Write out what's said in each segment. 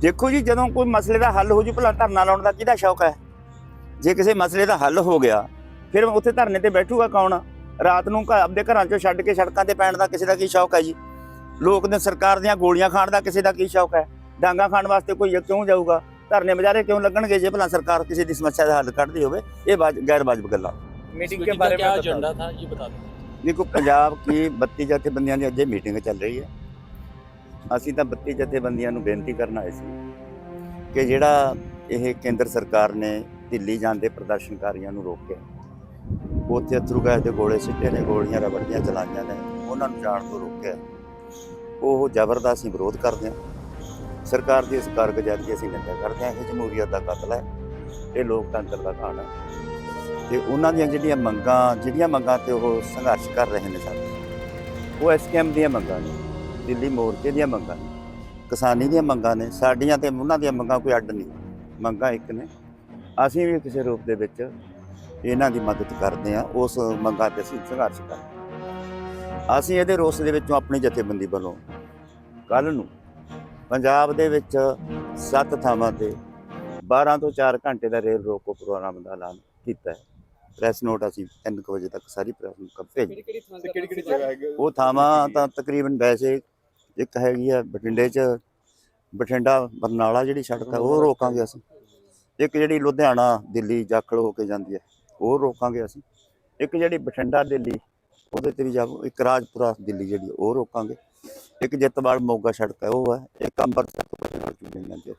ਦੇਖੋ ਜੀ ਜਦੋਂ ਕੋਈ ਮਸਲੇ ਦਾ ਹੱਲ ਹੋ ਜੂ ਭਲਾ ਧਰਨਾ ਲਾਉਣ ਦਾ ਕਿਹਦਾ ਸ਼ੌਕ ਹੈ ਜੇ ਕਿਸੇ ਮਸਲੇ ਦਾ ਹੱਲ ਹੋ ਗਿਆ ਫਿਰ ਉੱਥੇ ਧਰਨੇ ਤੇ ਬੈਠੂਗਾ ਕੌਣ ਰਾਤ ਨੂੰ ਘਰ ਆਪਦੇ ਘਰਾਂ ਚੋਂ ਛੱਡ ਕੇ ਸੜਕਾਂ ਤੇ ਪੈਣ ਦਾ ਕਿਸੇ ਦਾ ਕੀ ਸ਼ੌਕ ਹੈ ਜੀ ਲੋਕ ਨੇ ਸਰਕਾਰ ਦੀਆਂ ਗੋਲੀਆਂ ਖਾਣ ਦਾ ਕਿਸੇ ਦਾ ਕੀ ਸ਼ੌਕ ਹੈ ਡਾਂਗਾ ਖਾਣ ਵਾਸਤੇ ਕੋਈ ਕਿਉਂ ਜਾਊਗਾ ਧਰਨੇ ਬਜਾਰੇ ਕਿਉਂ ਲੱਗਣਗੇ ਜੇ ਭਲਾ ਸਰਕਾਰ ਕਿਸੇ ਦੀ ਸਮੱਸਿਆ ਦਾ ਹੱਲ ਕੱਢਦੀ ਹੋਵੇ ਇਹ ਬਾਜ ਗੈਰ ਵਾਜਬ ਗੱਲਾਂ मीटिंग मीटिंग के का बारे में क्या बताओ। एजेंडा था ये बता दें ਦੇਖੋ ਪੰਜਾਬ ਕੀ 32 ਜਥੇਬੰਦੀਆਂ ਦੀ ਅੱਜੇ ਮੀਟਿੰਗ ਚੱਲ ਰਹੀ ਹੈ ਅਸੀਂ ਤਾਂ 32 ਜਥੇਬੰਦੀਆਂ ਨੂੰ ਬੇਨਤੀ ਕਰਨ ਆਏ ਸੀ ਕਿ ਜਿਹੜਾ ਇਹ ਕੇਂਦਰ ਸਰਕਾਰ ਨੇ ਦਿੱਲੀ ਜਾਂਦੇ ਪ੍ਰਦਰਸ਼ਨਕਾਰੀਆਂ ਨੂੰ ਰੋਕਿਆ, ਉੱਥੇ ਅਥਰੂ ਗੈਸ ਦੇ ਗੋਲੇ ਸਿੱਟੇ ਨੇ, ਗੋਲੀਆਂ ਰਬੜ ਦੀਆਂ ਚਲਾਈਆਂ ਨੇ, ਉਹਨਾਂ ਨੂੰ ਜਾਣ ਤੋਂ ਰੋਕਿਆ। ਉਹ ਜ਼ਬਰਦਸਤ ਅਸੀਂ ਵਿਰੋਧ ਕਰਦੇ ਹਾਂ। ਸਰਕਾਰ ਦੀ ਇਸ ਕਾਰਗੁਜ਼ਾਰੀ ਦੀ ਅਸੀਂ ਨਿੰਦਾ ਕਰਦੇ ਹਾਂ। ਇਹ ਜਮਹੂਰੀਅਤ ਦਾ ਕਤਲ ਹੈ। ਇਹ ਲੋਕਤੰਤਰ ਦਾ ਘਾਣ ਹੈ। ਤੇ ਉਹਨਾਂ ਦੀਆਂ ਜਿਹੜੀਆਂ ਮੰਗਾਂ ਜਿਹੜੀਆਂ ਮੰਗਾਂ ਤੇ ਉਹ ਸੰਘਰਸ਼ ਕਰ ਰਹੇ ਨੇ ਸਾਡੇ ਉਹ ਐਸਕੇਐਮ ਦੀਆਂ ਮੰਗਾਂ ਨੇ। ਦਿੱਲੀ ਮੋਰਚੇ ਦੀਆਂ ਮੰਗਾਂ ਨੇ, ਕਿਸਾਨੀ ਦੀਆਂ ਮੰਗਾਂ ਨੇ, ਸਾਡੀਆਂ ਤੇ ਉਹਨਾਂ ਦੀਆਂ ਮੰਗਾਂ ਕੋਈ ਅੱਡ ਨਹੀਂ, ਮੰਗਾਂ ਇੱਕ ਨੇ। ਅਸੀਂ ਵੀ ਕਿਸੇ ਰੂਪ ਦੇ ਵਿੱਚ ਇਹਨਾਂ ਦੀ ਮਦਦ ਕਰਦੇ ਆ ਉਸ ਮੰਗਾਂ ਤੇ ਅਸੀਂ ਸੰਘਰਸ਼ ਕਰਦੇ ਅਸੀਂ ਇਹਦੇ ਰੋਸ ਦੇ ਵਿੱਚੋਂ ਆਪਣੀ ਜਥੇਬੰਦੀ ਵੱਲੋਂ ਕੱਲ ਨੂੰ ਪੰਜਾਬ ਦੇ ਵਿੱਚ ਸੱਤ ਥਾਵਾਂ ਤੇ 12 ਤੋਂ 4 ਘੰਟੇ ਦਾ ਰੇਲ ਰੋਕੋ ਪ੍ਰੋਗਰਾਮ ਦਾ ਐਲਾਨ ਕੀਤਾ ਹੈ। ਪ੍ਰੈਸ ਨੋਟ ਅਸੀਂ 3 ਵਜੇ ਤੱਕ ਸਾਰੀ ਪ੍ਰੈਸ ਨੂੰ ਕ- ਭੇਜ ਕਿਹੜੀ ਕਿਹੜੀ ਜਗ੍ਹਾ ਹੈਗੀ? ਉਹ ਥਾਵਾਂ ਤਾਂ ਤਕਰੀਬਨ ਵੈਸੇ ਇੱਕ ਹੈਗੀ ਆ ਬਠਿੰਡੇ 'ਚ ਬਠਿੰਡਾ ਬਰਨਾਲਾ ਜਿਹੜੀ ਸੜਕ ਹੈ ਉਹ ਰੋਕਾਂਗੇ ਅਸੀਂ। ਇੱਕ ਜਿਹੜੀ ਲੁਧਿਆਣਾ ਦਿੱਲੀ ਜਾਖਲ ਹੋ ਕੇ ਜਾਂਦੀ ਹੈ ਉਹ ਰੋਕਾਂਗੇ ਅਸੀਂ। ਇੱਕ ਜਿਹੜੀ ਬਠਿੰਡਾ ਦਿੱਲੀ ਉਹਦੇ ਤੇ ਵੀ ਜਾਗੋ ਇੱਕ ਰਾਜਪੁਰਾ ਦਿੱਲੀ ਜਿਹੜੀ ਉਹ ਰੋਕਾਂਗੇ। ਇੱਕ ਜਿੱਤਵਾਲ ਮੋਗਾ ਸੜਕ ਹੈ ਉਹ ਹੈ ਇੱਕ ਅੰਮ੍ਰਿਤਸਰ ਤੋਂ ਜਾਂਦੀ ਹੈ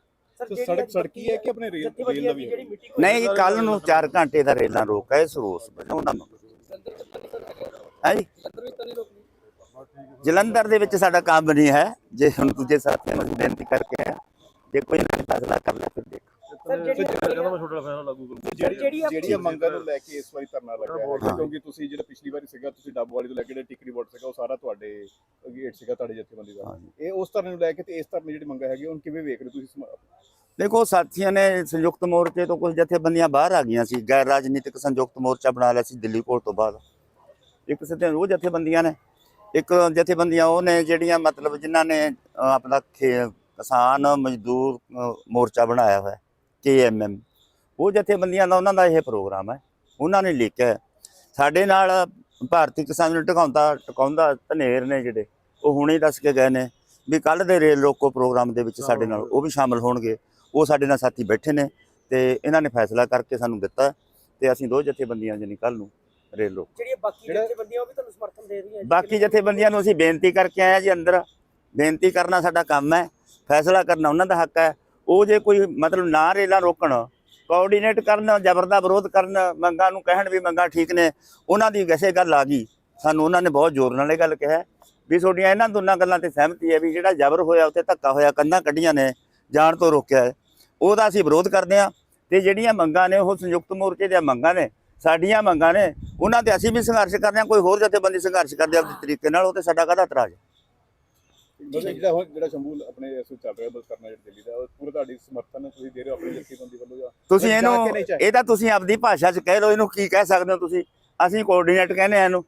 ਤੇ ਸੜਕ ਸੜਕੀ ਹੈ ਕਿ ਆਪਣੇ ਰੇਲ ਰੇਲ ਦਾ ਵੀ ਹੈ? ਨਹੀਂ ਜੀ ਕੱਲ ਨੂੰ 4 ਘੰਟੇ ਦਾ ਰੇਲਾਂ ਰੋਕ ਹੈ ਇਸ ਰੋਸ ਵਜੋਂ ਉਹਨਾਂ ਨੂੰ। ਹੈ? ਜੀ ਜਲੰਧਰ ਦੇ ਵਿੱਚ ਸਾਡਾ ਕੰਮ ਨਹੀਂ ਹੈ ਜੇ ਹੁਣ ਦੂਜੇ ਸਾਥੀਆਂ ਨੂੰ ਬੇਨਤੀ ਕਰਕੇ ਜੇ ਕੋਈ ਨੇ ਫੈਸਲਾ ਕਰ ਜਿਹੜੀ ਜਿਹੜੀਆਂ ਮੰਗਾਂ ਨੂੰ ਲੈ ਕੇ ਇਸ ਵਾਰੀ ਧਰਨਾ ਲੱਗਾ ਹੈ ਹਾਂ। ਕਿਉਂਕਿ ਤੁਸੀਂ ਜਿਹੜਾ ਪਿਛਲੀ ਵਾਰੀ ਸੀਗਾ ਤੁਸੀਂ ਡੱਬਵਾਲੀ ਤੋਂ ਲੈ ਕੇ ਜਿਹੜਾ ਟਿਕਰੀ ਬੋਰਡ ਸੀਗਾ ਉਹ ਸਾਰਾ ਤੁਹਾਡੇ ਗੇਟ ਸੀਗਾ ਤੁਹਾਡੇ ਜਥੇਬੰਦੀ ਦਾ। ਇਹ ਉਸ ਧਰਨੇ ਨੂੰ ਲੈ ਕੇ ਤੇ ਇਸ ਧਰਨੇ ਜਿਹੜੀ ਮੰਗਾਂ ਹੈਗੀ ਹੁਣ ਕਿਵੇਂ ਵੇਖ ਰਹੇ ਤੁਸੀਂ ਦੇਖੋ ਸਾਥੀਆਂ ਨੇ ਸੰਯੁਕਤ ਮੋਰਚੇ ਤੋਂ ਕੁਝ ਜਥੇਬੰਦੀਆਂ ਬਾਹਰ ਆ ਗਈਆਂ ਸੀ। ਗੈਰ ਰਾਜਨੀਤਿਕ ਸੰਯੁਕਤ ਮੋਰਚਾ ਬਣਾ ਲਿਆ ਸੀ ਦਿੱਲੀ ਕੋਲ ਤੋਂ ਬਾਅਦ। ਇੱਕ ਸਤੇ ਉਹ ਜਥੇਬੰਦੀਆਂ ਨੇ। ਇੱਕ ਜਥੇਬੰਦੀਆਂ ਉਹ ਨੇ ਜਿਹੜੀਆਂ ਮਤਲਬ ਜਿਨ੍ਹਾਂ ਨੇ ਆਪਣਾ ਕਿਸਾਨ ਮਜ਼ਦੂਰ ਮੋਰਚਾ ਬਣਾਇਆ ਹੋਇਆ ਕੇਐਮਐਮ ਉਹ ਜਥੇਬੰਦੀਆਂ ਦਾ ਉਹਨਾਂ ਦਾ ਇਹ ਪ੍ਰੋਗਰਾਮ ਹੈ। ਉਹਨਾਂ ਨੇ ਲਿਖਿਆ। ਸਾਡੇ ਨਾਲ ਭਾਰਤੀ ਕਿਸਾਨ ਨੂੰ ਟਿਕਾਉਂਦਾ ਟਿਕਾਉਂਦਾ ਧਨੇਰ ਨੇ ਜਿਹੜੇ ਉਹ ਹੁਣੇ ਦੱਸ ਕੇ ਗਏ ਨੇ ਵੀ ਕੱਲ ਦੇ ਰੇਲ ਰੋਕੋ ਪ੍ਰੋਗਰਾਮ ਦੇ ਵਿੱਚ ਸਾਡੇ ਨਾਲ ਉਹ ਵੀ ਸ਼ਾਮਲ ਹੋਣਗੇ। ਉਹ ਸਾਡੇ ਨਾਲ ਸਾਥੀ ਬੈਠੇ ਨੇ ਤੇ ਇਹਨਾਂ ਨੇ ਫੈਸਲਾ ਕਰਕੇ ਸਾਨੂੰ ਦਿੱਤਾ ਤੇ ਅਸੀਂ ਦੋ ਜਥੇਬੰਦੀਆਂ ਜਾਨੀ ਕੱਲ ਨੂੰ ਰੇਲ ਰੋਕ। ਜਿਹੜੀਆਂ ਬਾਕੀ ਜਥੇਬੰਦੀਆਂ ਉਹ ਵੀ ਤੁਹਾਨੂੰ ਸਮਰਥਨ ਦੇ ਰਹੀਆਂ ਬਾਕੀ ਜਥੇਬੰਦੀਆਂ ਨੂੰ ਅਸੀਂ ਬੇਨਤੀ ਕਰਕੇ ਆਏ ਆ ਜੀ ਅੰਦਰ। ਬੇਨਤੀ ਕਰਨਾ ਸਾਡਾ ਕੰਮ ਹੈ। ਫੈਸਲਾ ਕਰਨਾ ਉਹਨਾਂ ਦਾ ਹੱਕ ਹੈ। ਉਹ ਜੇ ਕੋਈ ਮਤਲਬ ਨਾ ਰੇਲਾਂ ਰੋਕਣ ਕੋਆਰਡੀਨੇਟ ਕਰਨ ਜ਼ਬਰ ਦਾ ਵਿਰੋਧ ਕਰਨ, ਮੰਗਾਂ ਨੂੰ ਕਹਿਣ ਵੀ ਮੰਗਾਂ ਠੀਕ ਨੇ, ਉਹਨਾਂ ਦੀ ਵੈਸੇ ਗੱਲ ਆ ਗਈ। ਸਾਨੂੰ ਉਹਨਾਂ ਨੇ ਬਹੁਤ ਜ਼ੋਰ ਨਾਲ ਇਹ ਗੱਲ ਕਿਹਾ। ਵੀ ਤੁਹਾਡੀਆਂ ਇਹਨਾਂ ਦੋਨਾਂ ਗੱਲਾਂ ਤੇ ਸਹਿਮਤੀ ਹੈ ਵੀ ਜਿਹੜਾ ਜ਼ਬਰ ਹੋਇਆ, ਉੱਥੇ ਧੱਕਾ ਹੋਇਆ ਕੰਨਾਂ ਕੱਢੀਆਂ ਨੇ, ਜਾਣ ਤੋਂ ਰੋਕਿਆ ਉਹਦਾ ਅਸੀਂ ਵਿਰੋਧ ਕਰਦੇ ਹਾਂ ਤੇ ਜਿਹੜੀਆਂ ਮੰਗਾਂ ਨੇ, ਉਹ ਸੰਯੁਕਤ ਮੋਰਚੇ ਦੀਆਂ ਮੰਗਾਂ ਨੇ, ਸਾਡੀਆਂ ਮੰਗਾਂ ਨੇ, ਉਹਨਾਂ ਤੇ ਅਸੀਂ ਵੀ ਸੰਘਰਸ਼ ਕਰਦੇ ਹਾਂ, ਕੋਈ ਹੋਰ ਜਥੇਬੰਦੀ ਸੰਘਰਸ਼ ਕਰਦੇ ਆ ਆਪਣੇ ਤਰੀਕੇ ਨਾਲ, ਉਹ ਤੇ ਸਾਡਾ ਕਾਹਦਾ ਇਤਰਾਜ਼ ਹੈ? ਮਤਲਬ ਜਿਹੜਾ ਹੁਣ ਜਿਹੜਾ ਸ਼ੰਭੂ ਆਪਣੇ ਇਸ ਚੱਲ ਰਿਹਾ ਬਸ ਕਰਨਾ ਜਿਹੜਾ ਦਿੱਲੀ ਦਾ ਉਹ ਪੂਰਾ ਤੁਹਾਡੀ ਸਮਰਥਨ ਤੁਸੀਂ ਦੇ ਰਹੇ ਹੋ ਆਪਣੀ ਜਥੇਬੰਦੀ ਵੱਲੋਂ ਜਾਂ ਤੁਸੀਂ ਇਹਨੂੰ। ਇਹ ਤਾਂ ਤੁਸੀਂ ਆਪਦੀ ਭਾਸ਼ਾ 'ਚ ਕਹਿ ਲਓ ਇਹਨੂੰ ਕੀ ਕਹਿ ਸਕਦੇ ਹੋ ਤੁਸੀਂ? ਅਸੀਂ ਕੋਆਰਡੀਨੇਟ ਕਹਿੰਦੇ ਆ ਇਹਨੂੰ।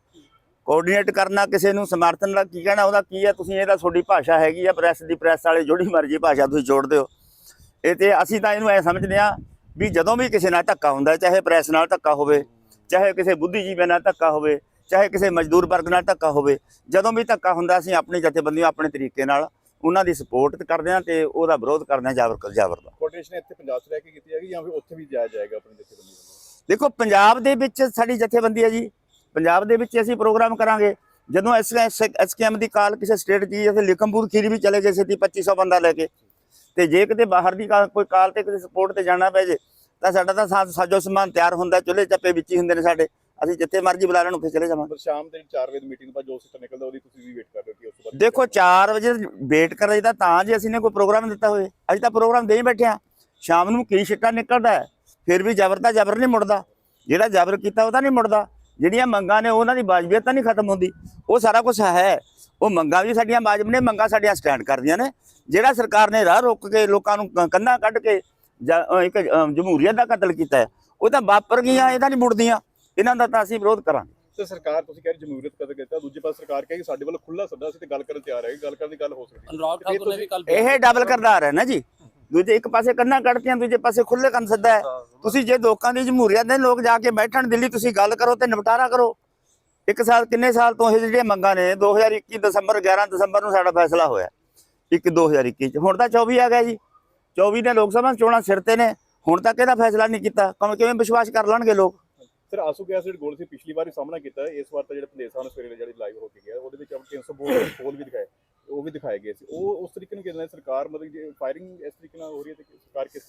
ਕੋਆਰਡੀਨੇਟ ਕਰਨਾ ਕਿਸੇ ਨੂੰ ਸਮਰਥਨ ਦਾ ਕੀ ਕਹਿਣਾ ਉਹਦਾ ਕੀ ਹੈ? ਤੁਸੀਂ ਇਹਦਾ ਤੁਹਾਡੀ ਭਾਸ਼ਾ ਹੈਗੀ ਆ ਪ੍ਰੈਸ ਦੀ ਪ੍ਰੈਸ ਵਾਲੇ ਜਿਹੜੀ ਮਰਜ਼ੀ ਭਾਸ਼ਾ ਤੁਸੀਂ ਜੋੜਦੇ ਹੋ ਇਹ ਤੇ ਅਸੀਂ ਤਾਂ ਇਹਨੂੰ ਐ ਸਮਝਦੇ ਆ ਵੀ ਜਦੋਂ ਵੀ ਕਿਸੇ ਨਾਲ ਧੱਕਾ ਹੁੰਦਾ ਚਾਹੇ ਪ੍ਰੈਸ ਨਾਲ ਧੱਕਾ ਹੋਵੇ ਚਾਹੇ ਕਿਸੇ ਬੁੱਧੀਜੀਵੀ ਨਾਲ ਧੱਕਾ ਹੋਵੇ ਚਾਹੇ ਕਿਸੇ ਮਜ਼ਦੂਰ ਵਰਗ ਨਾਲ ਧੱਕਾ ਹੋਵੇ ਜਦੋਂ ਵੀ ਧੱਕਾ ਹੁੰਦਾ ਅਸੀਂ ਆਪਣੀ ਜਥੇਬੰਦੀਆਂ ਆਪਣੇ ਤਰੀਕੇ ਨਾਲ ਉਹਨਾਂ ਦੀ ਸਪੋਰਟ ਕਰਦੇ ਆ ਤੇ ਉਹਦਾ ਵਿਰੋਧ ਕਰਦੇ ਆ ਜਾਬਰ ਜਾਬਰ ਦਾ। ਕੋਟੇਸ਼ਨ ਇੱਥੇ ਪੰਜਾਬ 'ਚ ਰਹਿ ਕੇ ਕੀਤੀ ਜਾਏਗੀ ਜਾਂ ਫਿਰ ਉੱਥੇ ਵੀ ਜਾਇਆ ਜਾਏਗਾ ਆਪਣੀ ਜਥੇਬੰਦੀ ਵੱਲੋਂ? ਦੇਖੋ ਪੰਜਾਬ ਦੇ ਵਿੱਚ ਸਾਡੀ ਜਥੇਬੰਦੀ ਹੈ ਜੀ। ਪੰਜਾਬ ਦੇ ਵਿੱਚ ਅਸੀਂ ਪ੍ਰੋਗਰਾਮ ਕਰਾਂਗੇ। ਜਦੋਂ ਐਸਕੇਐਮ ਦੀ ਕਾਲ ਕਿਸੇ ਸਟੇਟ ਦੀ ਅਸੀਂ ਲਿਖਮਪੁਰ ਖੀਰੀ ਵੀ ਚਲੇ ਗਏ ਸੀ 2500 ਬੰਦਾ ਲੈ ਕੇ ਤੇ ਜੇ ਕਿਤੇ ਬਾਹਰ ਦੀ ਕੋਈ ਕਾਲ ਤੇ ਕਿਸੇ ਸਪੋਰਟ ਤੇ ਜਾਣਾ ਪੈ ਜੇ ਤਾਂ ਸਾਡਾ ਤਾਂ ਸਾਜੋ ਸਮਾਨ ਤਿਆਰ ਹੁੰਦਾ ਚੁੱਲ੍ਹੇ ਚੱਪੇ ਵਿੱਚ ਹੀ ਹੁੰਦੇ ਨੇ ਸਾਡੇ। ਅਸੀਂ ਜਿੱਥੇ ਮਰਜ਼ੀ ਬੁਲਾ ਲੈਣ ਉੱਥੇ ਚਲੇ ਜਾਵਾਂਗੇ। ਪਰ ਸ਼ਾਮ ਦੇ 4 ਵਜੇ ਮੀਟਿੰਗ ਤੋਂ ਬਾਅਦ ਜੋ ਸਿੱਟਾ ਨਿਕਲਦਾ ਉਹਦੀ ਤੁਸੀਂ ਵੀ ਵੇਟ ਕਰ ਰਹੇ ਹੋ ਕਿ ਉਸ ਤੋਂ ਬਾਅਦ ਦੇਖੋ 4 ਵਜੇ ਵੇਟ ਕਰ ਰਹੀਦਾ ਤਾਂ ਜੇ ਅਸੀਂ ਨੇ ਕੋਈ ਪ੍ਰੋਗਰਾਮ ਦਿੱਤਾ ਹੋਵੇ ਅਸੀਂ ਤਾਂ ਪ੍ਰੋਗਰਾਮ ਦੇ ਹੀ ਬੈਠੇ ਆ ਸ਼ਾਮ ਨੂੰ ਕੀ ਛਿੱਟਾ ਨਿਕਲਦਾ ਫਿਰ ਵੀ ਜ਼ਬਰ ਤਾਂ ਜ਼ਬਰ ਨਹੀਂ ਮੁੜਦਾ। ਜਿਹੜਾ ਜ਼ਬਰ ਕੀਤਾ ਉਹ ਤਾਂ ਨਹੀਂ ਮੁੜਦਾ। ਜਿਹੜੀਆਂ ਮੰਗਾਂ ਨੇ ਉਹਨਾਂ ਦੀ ਵਾਜਬੀਅਤ ਤਾਂ ਨਹੀਂ ਖਤਮ ਹੁੰਦੀ। ਉਹ ਸਾਰਾ ਕੁਝ ਹੈ। ਉਹ ਮੰਗਾਂ ਵੀ ਸਾਡੀਆਂ ਵਾਜਬ ਨੇ ਮੰਗਾਂ ਸਾਡੀਆਂ ਸਟੈਂਡ ਕਰਦੀਆਂ ਨੇ। ਜਿਹੜਾ ਸਰਕਾਰ ਨੇ ਰਾਹ ਰੋਕ ਕੇ ਲੋਕਾਂ ਨੂੰ ਕ- ਕੰਧਾਂ ਕੱਢ ਕੇ ਇੱਕ ਜਮਹੂਰੀਅਤ ਦਾ ਕਤਲ ਕੀਤਾ ਹੈ ਉਹ ਤਾਂ ਵਾਪਰ ਗਈਆਂ ਇਹ ਤਾਂ ਨਹੀਂ ਮੁੜਦੀਆਂ। ਇਹਨਾਂ ਦਾ ਤਾਂ ਅਸੀਂ ਵਿਰੋਧ ਕਰਾਂਗੇ ਤੇ ਸਰਕਾਰ ਤੁਸੀਂ ਕਹਿ ਰਹੇ ਜਮਹੂਰੀਅਤ ਕਦਰ ਕੀਤਾ ਦੂਜੇ ਪਾਸੇ ਸਰਕਾਰ ਕਹੇ ਕਿ ਸਾਡੇ ਵੱਲ ਖੁੱਲਾ ਸੱਦਾ ਸੀ ਤੇ ਗੱਲ ਕਰਨ ਤਿਆਰ ਹੈ ਗੱਲ ਕਰਨ ਦੀ ਗੱਲ ਹੋ ਸਕਦੀ ਹੈ अनुराग फिर ठाकुर ने तो भी कल ਇਹ ਡਬਲ ਕਰਦਾਰ ਹੈ ਨਾ ਜੀ ਦੂਜੇ ਇੱਕ ਪਾਸੇ ਕੰਨਾਂ ਕੱਢਤੀਆਂ ਦੂਜੇ ਪਾਸੇ ਖੁੱਲੇ ਕੰਨ ਸੱਦਾ ਹੈ ਤੁਸੀਂ ਜੇ ਲੋਕਾਂ ਦੀ ਜਮਹੂਰੀਅਤ ਦੇ ਲੋਕ ਜਾ ਕੇ ਬੈਠਣ ਦਿੱਲੀ ਤੁਸੀਂ ਗੱਲ ਕਰੋ ਤੇ ਨਿਪਟਾਰਾ ਕਰੋ ਇੱਕ ਸਾਲ ਕਿੰਨੇ ਸਾਲ ਤੋਂ ਇਹ ਜਿਹੜੀਆਂ ਮੰਗਾਂ ਨੇ 2021 ਦਸੰਬਰ 11 ਦਸੰਬਰ ਨੂੰ ਸਾਡਾ ਫੈਸਲਾ ਹੋਇਆ ਇੱਕ 2021 ਚ ਹੁਣ ਤਾਂ 24 ਆ ਗਿਆ ਜੀ 24 ਨੇ ਲੋਕ ਸਭਾ ਚੋਣਾਂ ਸਿਰ ਤੇ ਨੇ ਹੁਣ ਤੱਕ ਇਹਦਾ ਫੈਸਲਾ ਨਹੀਂ ਕੀਤਾ ਕਿਵੇਂ ਕਿਵੇਂ ਵਿਸ਼ਵਾਸ ਕਰ ਲੈਣਗੇ ਲੋਕ ਸਰ ਆਸੂ ਗੈਸ ਜਿਹੜੇ ਗੋਲ ਸੀ ਪਿਛਲੀ ਵਾਰੀ ਸਾਹਮਣਾ ਕੀਤਾ ਇਸ ਵਾਰ ਤਾਂ ਜਿਹੜੇ ਪੰਦੇਸਾਂ ਨੂੰ ਸਵੇਰੇ ਜਿਹੜੇ ਲਾਈਵ ਹੋ ਕੇ ਗਿਆ ਉਹਦੇ ਵਿੱਚ ਆਪਾਂ 300 ਬੋਲ ਬੋਲ ਵੀ ਦਿਖਾਏ ਉਹ ਵੀ ਦਿਖਾਏ ਗਏ ਸੀ। ਉਹ ਉਸ ਤਰੀਕੇ ਨਾਲ ਕਿਦਾਂ ਸਰਕਾਰ ਮਤਲਬ ਜੇ ਫਾਇਰਿੰਗ ਇਸ ਤਰੀਕੇ ਨਾਲ ਹੋ ਰਹੀ ਹੈ ਤੇ ਸਰਕਾਰ ਕਿਸ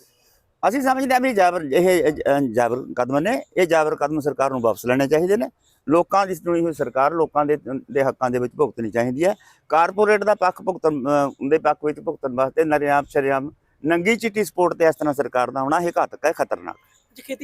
ਅਸੀਂ ਸਮਝਦੇ ਹਾਂ ਵੀ ਜਾਬਰ ਇਹ ਜਾਬਰ ਕਦਮ ਨੇ ਇਹ ਜਾਬਰ ਕਦਮ ਸਰਕਾਰ ਨੂੰ ਵਾਪਸ ਲੈਣੇ ਚਾਹੀਦੇ ਨੇ। ਲੋਕਾਂ ਦੀ ਚੁਣੀ ਹੋਈ ਸਰਕਾਰ ਲੋਕਾਂ ਦੇ ਦੇ ਹੱਕਾਂ ਦੇ ਵਿੱਚ ਭੁਗਤਣੀ ਚਾਹੀਦੀ ਹੈ। ਕਾਰਪੋਰੇਟ ਦਾ ਪੱਖ ਭੁਗਤਣ ਦੇ ਪੱਖ ਵਿੱਚ ਭੁਗਤਣ ਵਾਸਤੇ ਨਰਿਆਮ ਸ਼ਰਿਆਮ ਨੰਗੀ ਚਿੱਟੀ ਸਪੋਰਟ ਤੇ ਇਸ ਤਰ੍ਹਾਂ ਸਰਕਾਰ ਦਾ ਹੋਣਾ ਇਹ ਘਾਤਕ ਹੈ ਖਤਰਨਾਕ। ਜੀ ਖੇਤੀ